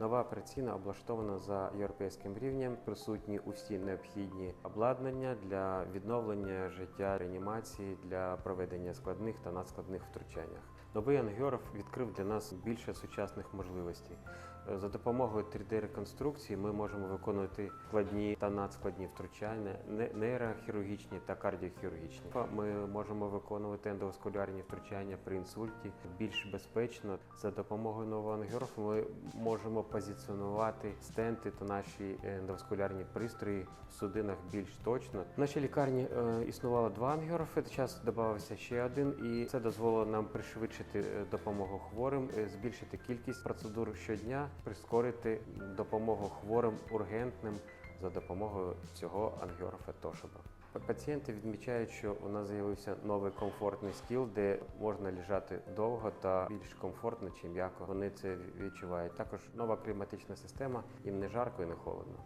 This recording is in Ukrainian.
Нова операційна облаштована за європейським рівнем. Присутні усі необхідні обладнання для відновлення життя реанімації для проведення складних та надскладних втручаннях. Новий ангіограф відкрив для нас більше сучасних можливостей. Е, За допомогою 3D-реконструкції ми можемо виконувати складні та надскладні втручання, не- нейрохірургічні та кардіохірургічні. Ми можемо виконувати ендоваскулярні втручання при інсульті більш безпечно. За допомогою нового ангіографу ми можемо позиціонувати стенти та наші ендоваскулярні пристрої в судинах більш точно. В нашій лікарні е, існувало два ангіографи. Час додався ще один, і це дозволило нам пришвидшити е, допомогу хворим, е, збільшити кількість процедур щодня, прискорити допомогу хворим ургентним за допомогою цього ангіографа Тошиба. Пацієнти відмічають, що у нас з'явився новий комфортний стіл, де можна лежати довго та більш комфортно чи м'яко. Вони це відчувають. Також нова кліматична система, їм не жарко і не холодно.